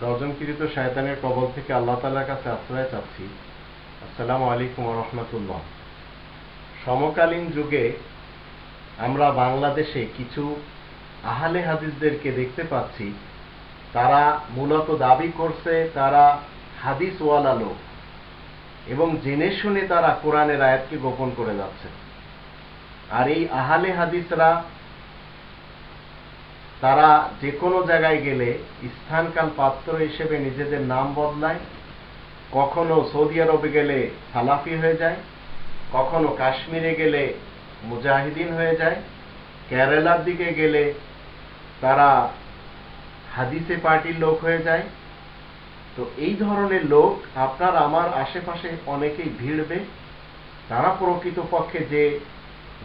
দর্জনকৃত শয়তানের কবল থেকে আল্লাহ তালার কাছে আশ্রয় চাচ্ছি। আসসালামু আলাইকুম রহমতুল্লাহ। সমকালীন যুগে আমরা বাংলাদেশে কিছু আহলে হাদিসদেরকে দেখতে পাচ্ছি। তারা মূলত দাবি করছে তারা হাদিসওয়ালা লোক এবং জেনে শুনে তারা কোরআনের আয়াতকে গোপন করে যাচ্ছে। আর এই আহালে হাদিসরা তারা যে কোনো জায়গায় গেলে স্থানকাল পাত্র হিসেবে নিজেদের নাম বদলায়। কখনো সৌদি আরবে গেলে সালাফি হয়ে যায়, কখনো কাশ্মীরে গেলে মুজাহিদিন হয়ে যায়। কেরালার দিকে গেলে তারা হাদিসে পার্টির লোক হয়ে যায়। তো এই ধরনের লোক আপনার আমার আশেপাশে অনেকেই ভিড়বে। তারা প্রকৃতপক্ষে যে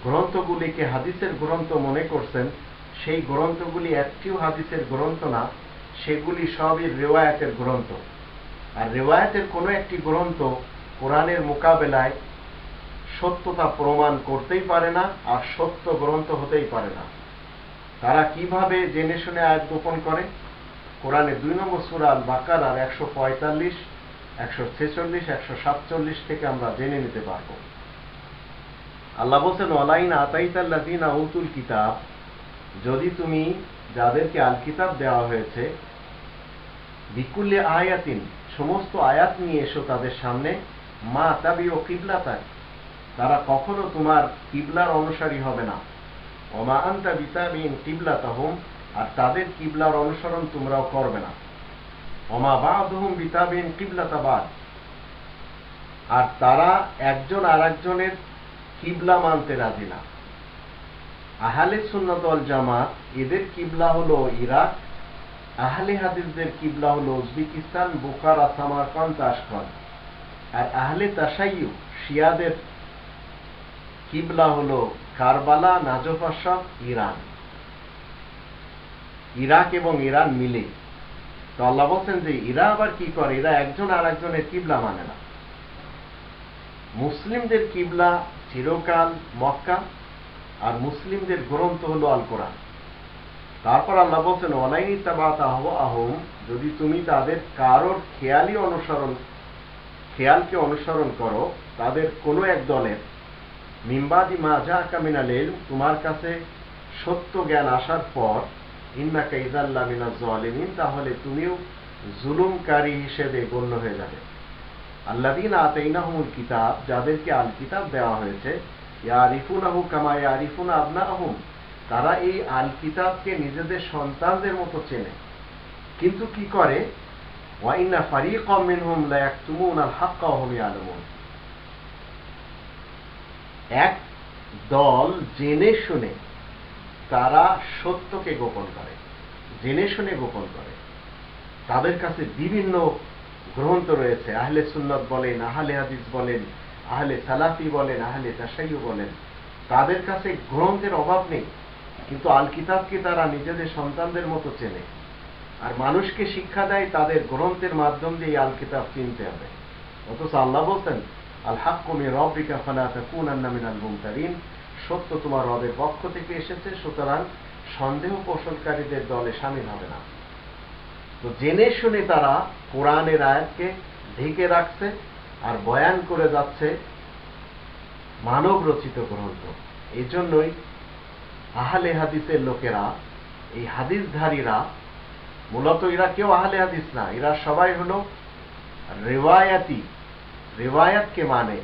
গ্রন্থগুলিকে হাদিসের গ্রন্থ মনে করছেন সেই গ্রন্থগুলি একটিও হাদিসের গ্রন্থ না, সেগুলি সবই রেওয়ায়াতের গ্রন্থ। আর রেওয়ায়াতের কোনো একটি গ্রন্থ কোরআনের মোকাবেলায় সত্যতা প্রমাণ করতেই পারে না আর সত্য গ্রন্থ হতেই পারে না। তারা কীভাবে জেনে শুনে আয়াত গোপন করে? কোরআনে দুই নম্বর সুরাল বাকার আর একশো পঁয়তাল্লিশ, একশো ছেচল্লিশ, একশো সাতচল্লিশ থেকে আমরা জেনে নিতে পারব। আল্লাহ বলছেন অলাইন আতাইতাল্লাদিন আউতুল কিতাব যদি তুমি যাদেরকে আল কিতাব দেওয়া হয়েছে, বিকুল্লে আয়াতিন, সমস্ত আয়াত নিয়ে এসো তাদের সামনে, মা তাবি ও কিবলা তাই। তারা কখনো তোমার কিবলার অনুসারী হবে না। ওমা আন্তা বিতাবিন কিবলা তাহম আর তাদের কিবলার অনুসরণ তোমরাও করবে না। ওমা বাদহুম বিতাবিন কিবলা তাবাদ আর তারা একজন আর একজনের কিবলা মানতে রাজি না। আহলে সুন্নতল জামাত, এদের কিবলা হলো ইরাক, আহলে হাদিসদের কিবলা হলো উজবেকিস্তান, বুখারা, সামারকান্দ তাশকন্দ আর আহলে তাসাইয়ু শিয়াদের কিবলা হলো কারবালা নাজফাসব ইরান। ইরাক এবং ইরান মিলে। তো আল্লাহ বলছেন যে ইরা আবার কি করে? এরা একজন আর একজনের কিবলা মানে না। মুসলিমদের কিবলা চিরকাল মক্কা আর মুসলিমদের গ্রন্থ হলো আল কোরআন তারপর আল্লাহ বলছেন অনাইনি তাবাত আহম যদি তুমি তাদের কারোর খেয়ালই অনুসরণ, খেয়ালকে অনুসরণ করো, তাদের কোনো এক দলের মিম্বাদি মা যা কামিনালের তোমার কাছে সত্য জ্ঞান আসার পর ইন্না কাইজাল্লা মিনা জলিমিন তাহলে তুমিও জুলুমকারী হিসেবে গণ্য হয়ে যাবে। আল্লাদিন আতাইনাহুল কিতাব, যাদেরকে আল কিতাব দেওয়া হয়েছে ইয়ারিফুনাহু কামা ইয়ারিফুনা তারা এই আল কিতাবকে নিজেদের সন্তানদের মতো চেনে। কিন্তু কি করে? ওয়াইনা হাক্কা এক দল জেনে শুনে তারা সত্যকে গোপন করে, জেনে শুনে গোপন করে। তাদের কাছে বিভিন্ন গ্রন্থ রয়েছে। আহলে সুন্নত বলেন, আহলে হাদিস বলেন আহলে সালাফি বলেন, আহলে তাসাইউ বলেন, তাদের কাছে গ্রন্থের অভাব নেই, কিন্তু আল কিতাবকে তারা নিজেদের সন্তানদের মতো চেনে। আর মানুষকে শিক্ষা দেয় তাদের গ্রন্থের মাধ্যম দিয়ে আল কিতাব চিনতে হবে। অথচ আল্লাহ বলছেন আল হাক্কুমি রব্বিকা ফালা তাকুনান্না মিনাল মুমতারিন, সত্য তোমার রবের পক্ষ থেকে এসেছে, সুতরাং সন্দেহ পোষণকারীদের দলে সামিল হবে না। তো জেনে শুনে তারা কোরআনের আয়াতকে ঢেকে রাখছে আর বয়ান করে যাচ্ছে মানব রচিত গ্রন্থ। এই জন্যই আহলে হাদিসের লোকেরা, এই হাদিসধারীরা, মূলত এরা কেউ আহলে হাদিস না, এরা সবাই হলো রেওয়ায়াতি। রেওয়ায়াতকে মানে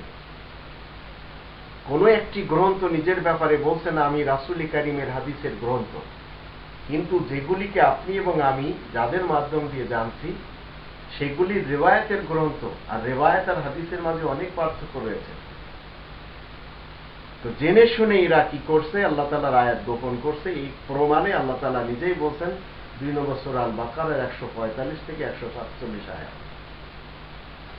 কোনো একটি গ্রন্থ নিজের ব্যাপারে বলছে না, আমি রাসুল কারিমের হাদিসের গ্রন্থ। কিন্তু যেগুলিকে আপনি এবং আমি যাদের মাধ্যম দিয়ে জানছি সেগুলি রেওয়ায়তের গ্রন্থ আর রেওয়ায়ত আর হাদিসের মাঝে অনেক পার্থক্য রয়েছে। তো জেনে শুনে এরা কি করছে, আল্লাহ তালার আয়াত গোপন করছে, এই প্রমাণে আল্লাহ তালা নিজেই বলছেন, দুই নম্বর সোরাল বাকারের একশো পঁয়তাল্লিশ থেকে একশো সাতচল্লিশ আয়াত।